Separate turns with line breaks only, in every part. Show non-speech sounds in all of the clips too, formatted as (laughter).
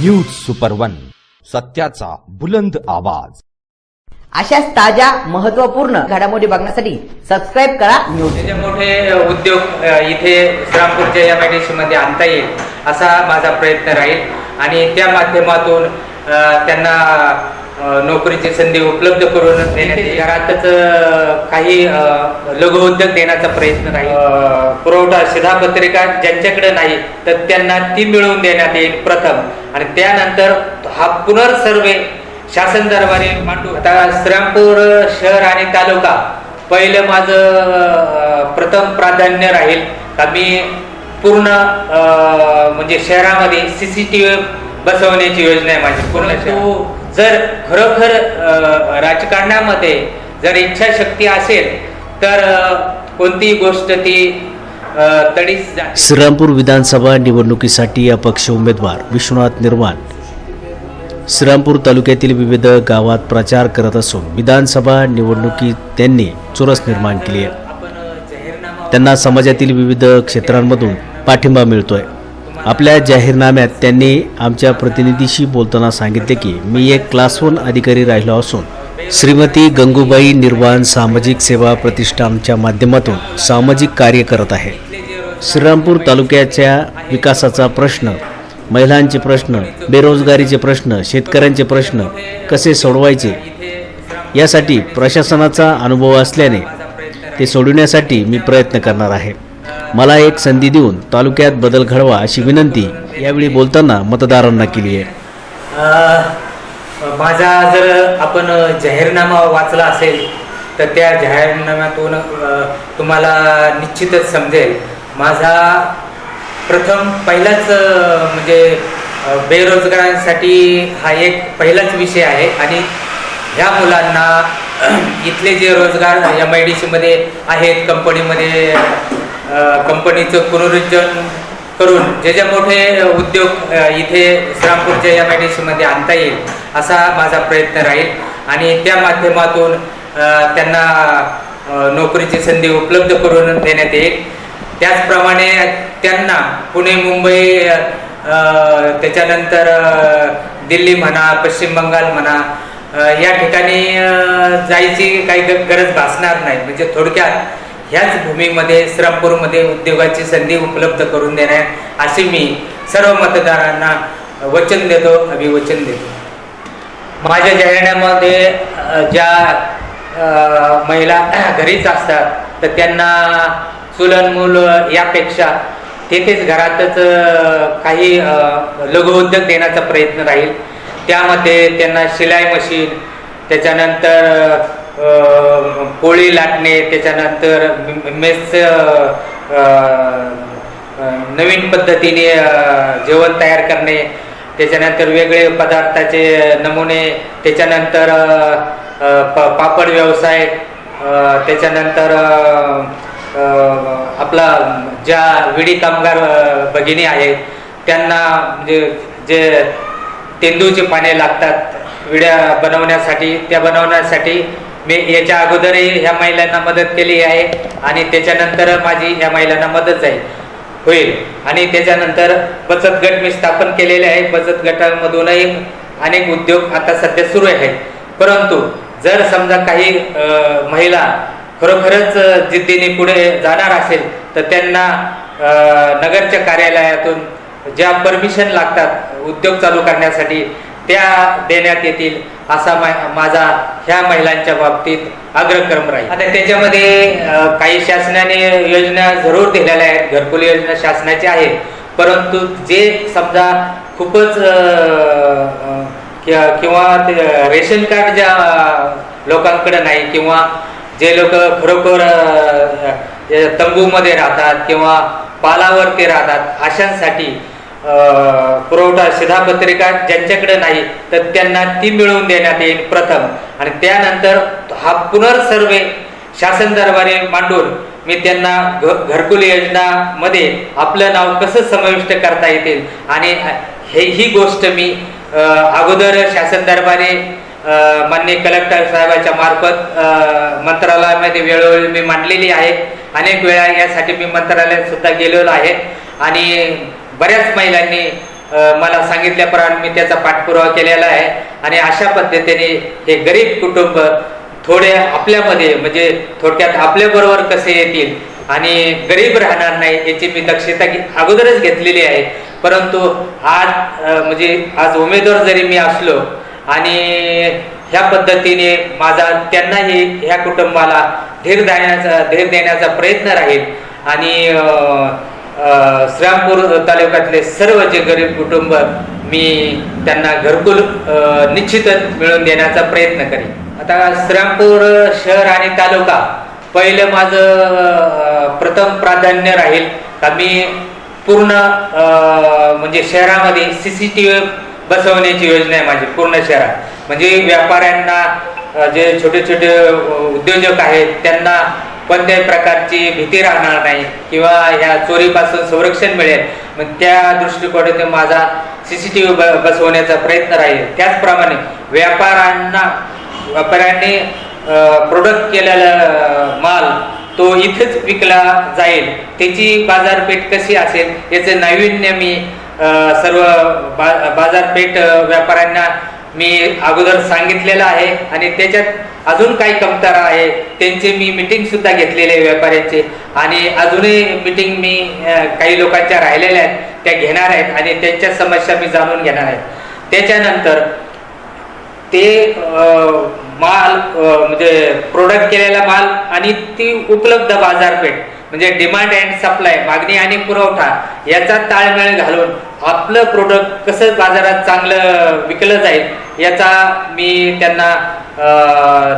News super one सत्याचा बुलंद आवाज.
अशाच ताज्या महत्त्वपूर्ण घडामोडी बघण्यासाठी सबस्क्राईब करा न्यूज
त्याचे मोठे उद्योग अ, इथे श्रामपूरच्या डी सी मध्ये आणता येईल असा माझा प्रयत्न राहील. आणि त्या माध्यमातून अ, त्यांना नोकरीची संधी उपलब्ध करून. घरातच काही लघु उद्योग देण्याचा प्रयत्न राहील अ, पुरवठा शिधापत्रिका ज्यांच्याकडे नाही तर त्यांना ती मिळवून देण्यात येईल प्रथम आणि त्यानंतर हा पुनर्सर्वे शासन दरबारी मांडू आता श्रीरामपूर शहर आणि तालुका पहिलं माझं प्रथम प्राधान्य राहील का मी पूर्ण म्हणजे शहरामध्ये सीसीटीव्ही बसवण्याची योजना आहे माझी पूर्ण. जर खरोखर राजकारणामध्ये जर इच्छाशक्ती असेल तर कोणती कोणतीही गोष्ट ती तडीच
श्रीरामपूर विधानसभा निवडणुकीसाठी अपक्ष उमेदवार विश्वनाथ निर्माण श्रीरामपूर तालुक्यातील विविध गावात प्रचार करत असून विधानसभा निवडणुकीत त्यांनी चुरस निर्माण केली आहे. त्यांना समाजातील विविध क्षेत्रांमधून पाठिंबा मिळतोय. आपल्या जाहीरनाम्यात त्यांनी आमच्या प्रतिनिधीशी बोलताना सांगितले की मी एक क्लास वन अधिकारी राहिलो असून श्रीमती गंगूबाई निर्वाण सामाजिक सेवा प्रतिष्ठानच्या माध्यमातून सामाजिक कार्य करत आहे. श्रीरामपूर तालुक्याच्या विकासाचा प्रश्न महिलांचे प्रश्न बेरोजगारीचे प्रश्न शेतकऱ्यांचे प्रश्न कसे सोडवायचे यासाठी प्रशासनाचा अनुभव असल्याने ते सोडविण्यासाठी मी प्रयत्न करणार आहे. मला एक संधी देऊन तालुक्यात बदल घडवा अशी विनंती यावेळी बोलताना मतदारांना केली आहे.
माझा जर आपण जाहीरनामा वाचला असेल तर त्या जाहीरनाम्यातून तुम्हाला निश्चितच समजेल. माझा प्रथम पहिलाच म्हणजे बेरोजगारांसाठी हा एक पहिलाच विषय आहे. आणि ह्या मुलांना (clears throat) इथले जे रोजगार एम आय डी सीमध्ये आहेत कंपनीमध्ये कंपनीचं पुनरुज्जीवन करून जे जे मोठे उद्योग इथे श्रामपूरच्या या मॅडिसीमध्ये सीमध्ये आणता येईल असा माझा प्रयत्न राहील. आणि त्या माध्यमातून त्यांना नोकरीची संधी उपलब्ध करून देण्यात येईल. त्याचप्रमाणे त्यांना पुणे मुंबई त्याच्यानंतर दिल्ली म्हणा पश्चिम बंगाल म्हणा या ठिकाणी जायची काही ग- गरज भासणार नाही. म्हणजे थोडक्यात ह्याच भूमीमध्ये श्रमपूरमध्ये उद्योगाची संधी उपलब्ध करून देण्यात असे मी सर्व मतदारांना वचन देतो अभिवचन देतो. माझ्या जाहीरनाम्यामध्ये ज्या महिला घरीच असतात तर त्यांना चुलन मूल यापेक्षा तेथेच घरातच काही लघुउद्योग देण्याचा प्रयत्न राहील. त्यामध्ये त्यांना शिलाई मशीन त्याच्यानंतर पोळी लाटणे त्याच्यानंतर मेस नवीन पद्धतीने जेवण तयार करणे त्याच्यानंतर वेगळे पदार्थाचे नमुने त्याच्यानंतर प- पापड व्यवसाय त्याच्यानंतर आपला ज्या विडी कामगार भगिनी आहेत त्यांना म्हणजे जे तेंदूची पाने लागतात विड्या बनवण्यासाठी त्या बनवण्यासाठी मी याच्या अगोदरही ह्या महिलांना मदत केली आहे आणि त्याच्यानंतर माझी ह्या महिलांना मदत जाईल होईल. आणि त्याच्यानंतर बचत गट मी स्थापन केलेले आहे. बचत गटांमधूनही अनेक उद्योग आता सध्या सुरू आहेत. परंतु जर समजा काही महिला खरोखरच जिद्दीने पुढे जाणार असेल तर त्यांना नगरच्या कार्यालयातून ज्या परमिशन लागतात उद्योग चालू करण्यासाठी त्या देण्यात येतील. असा माझा ह्या महिलांच्या बाबतीत अग्रक्रम राहील. आता त्याच्यामध्ये काही शासनाने योजना जरूर दिलेल्या आहेत. घरकुल योजना शासनाची आहे. परंतु जे समजा खूपच किंवा ते रेशन कार्ड ज्या लोकांकडे नाही किंवा जे लोक खरोखर तंबूमध्ये राहतात किंवा पालावरती राहतात अशांसाठी पुरवठा शिधापत्रिका ज्यांच्याकडे नाही तर त्यांना ती मिळवून देण्यात येईल प्रथम. आणि त्यानंतर हा पुनर्सर्वे शासन दरबारी मांडून मी त्यांना घ घरकुल योजनामध्ये आपलं नाव कसं समाविष्ट करता येतील? आणि हे ही गोष्ट मी अगोदर शासन दरबारी मान्य कलेक्टर साहेबाच्या मार्फत मंत्रालयामध्ये वेळोवेळी मी मांडलेली आहे. अनेक वेळा यासाठी मी मंत्रालयात सुद्धा गेलेलो आहे. आणि बऱ्याच महिलांनी मला सांगितल्याप्रमाणे मी त्याचा पाठपुरावा केलेला आहे. आणि अशा पद्धतीने हे गरीब कुटुंब थोडे आपल्यामध्ये म्हणजे थोडक्यात आपल्याबरोबर कसे येतील आणि गरीब राहणार नाही याची मी दक्षता अगोदरच घेतलेली आहे. परंतु आज म्हणजे आज उमेदवार जरी मी असलो आणि ह्या पद्धतीने माझा त्यांनाही ह्या कुटुंबाला धीर देण्याचा धीर देण्याचा प्रयत्न राहील आणि अ, श्रीरामपूर तालुक्यातले सर्व जे गरीब कुटुंब मी त्यांना घरकुल निश्चितच मिळवून देण्याचा प्रयत्न करेन. आता श्रीरामपूर शहर आणि तालुका पहिलं माझं प्रथम प्राधान्य राहील का मी पूर्ण म्हणजे शहरामध्ये सी सी टी व्ही बसवण्याची योजना आहे माझी पूर्ण शहरात. म्हणजे व्यापाऱ्यांना जे छोटे छोटे उद्योजक आहेत त्यांना कोणत्याही प्रकारची भीती राहणार नाही किंवा ह्या चोरीपासून संरक्षण मिळेल. मग त्या दृष्टिकोनातून माझा सी सी टी व्ही बसवण्याचा प्रयत्न राहील. त्याचप्रमाणे व्यापाऱ्यांना व्यापाऱ्यांनी प्रोडक्ट केलेला माल तो इथेच विकला जाईल. त्याची बाजारपेठ कशी असेल याचं नाविन्य मी सर्व बा बाजारपेठ व्यापाऱ्यांना मी अगोदर सांगितलेलं आहे आणि त्याच्यात अजून काही कमतरा आहे. त्यांचे मी मिटिंग सुद्धा घेतलेले आहे व्यापाऱ्यांचे. आणि अजूनही मिटिंग मी काही लोकांच्या राहिलेल्या आहेत त्या घेणार आहेत आणि त्यांच्या समस्या मी जाणून घेणार आहेत त्याच्यानंतर ते माल म्हणजे प्रोडक्ट केलेला माल आणि ती उपलब्ध बाजारपेठ. म्हणजे डिमांड अँड सप्लाय मागणी आणि पुरवठा याचा ताळमेळ घालून आपलं प्रोडक्ट कसं बाजारात चांगलं विकलं जाईल याचा मी त्यांना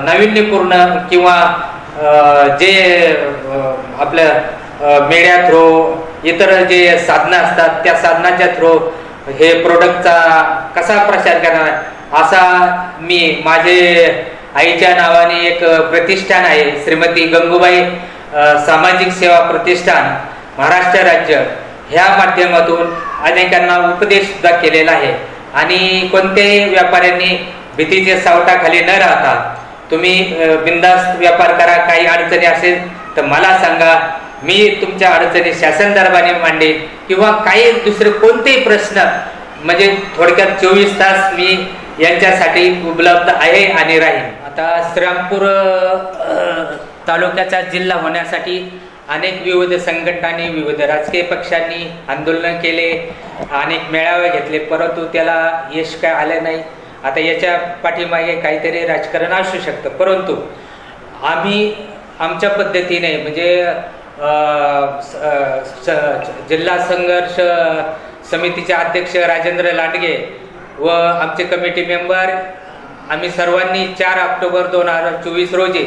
नाविन्यपूर्ण किंवा जे आपलं मेड्या थ्रो इतर जे साधनं असतात त्या साधनाच्या थ्रो हे प्रोडक्टचा कसा प्रचार करणार? असा मी माझे आईच्या नावाने एक प्रतिष्ठान आहे श्रीमती गंगूबाई सामाजिक सेवा प्रतिष्ठान महाराष्ट्र राज्य ह्या माध्यमातून अनेकांना उपदेश सुद्धा केलेला आहे. आणि कोणत्याही व्यापाऱ्यांनी भीतीच्या सावटाखाली न राहता तुम्ही अ, बिनधास्त व्यापार करा काही अडचणी असेल तर मला सांगा मी तुमच्या अडचणी शासन दरबारी मांडेन किंवा काही दुसरे कोणतेही प्रश्न म्हणजे थोडक्यात चोवीस तास मी यांच्यासाठी उपलब्ध आहे आणि राहील आता श्रीरामपूर तालुक्याचा जिल्हा होण्यासाठी अनेक विविध संघटनांनी विविध राजकीय पक्षांनी आंदोलन केले अनेक मेळावे घेतले परंतु त्याला यश काय आलं नाही. आता याच्या पाठीमागे काहीतरी राजकारण असू शकतं. परंतु आम्ही आमच्या पद्धतीने म्हणजे स- स- जिल्हा संघर्ष समितीचे अध्यक्ष राजेंद्र लांडगे व आमचे कमिटी मेंबर आम्ही सर्वांनी चार ऑक्टोबर दोन हजार चोवीस रोजी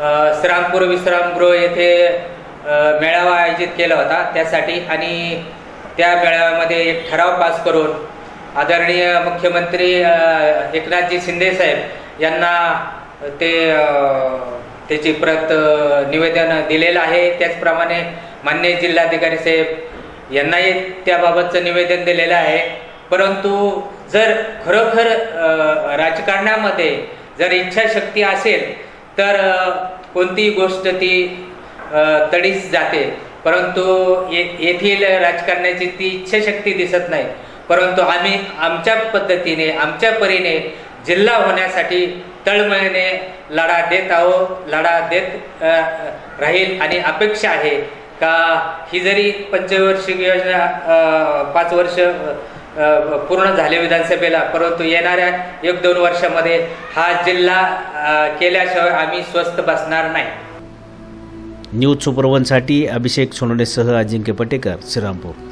श्रामपूर विश्रामगृह येथे मेळावा आयोजित केला होता. त्यासाठी आणि त्या मेळाव्यामध्ये एक ठराव पास करून आदरणीय मुख्यमंत्री एकनाथजी शिंदे साहेब यांना ते त्याची प्रत निवेदन दिलेलं आहे. त्याचप्रमाणे मान्य जिल्हाधिकारी साहेब यांनाही त्याबाबतचं निवेदन दिलेलं आहे. परंतु जर खरोखर राजकारणामध्ये जर इच्छाशक्ती असेल तर कोणतीही गोष्ट ती तडीस जाते. परंतु ये येथील राजकारण्याची ती इच्छाशक्ती दिसत नाही. परंतु आम्ही आमच्या पद्धतीने आमच्या परीने जिल्हा होण्यासाठी तळमळीने लढा देत आहोत लढा देत राहील आणि अपेक्षा आहे का ही जरी पंचवार्षिक योजना पाच वर्ष पूर्ण झाले विधानसभेला. परंतु येणाऱ्या एक दोन वर्षामध्ये हा जिल्हा केल्याशिवाय आम्ही स्वस्त बसणार नाही.
न्यूज सुपरवनसाठी अभिषेक सोनडेसह अजिंक्य पटेकर श्रीरामपूर.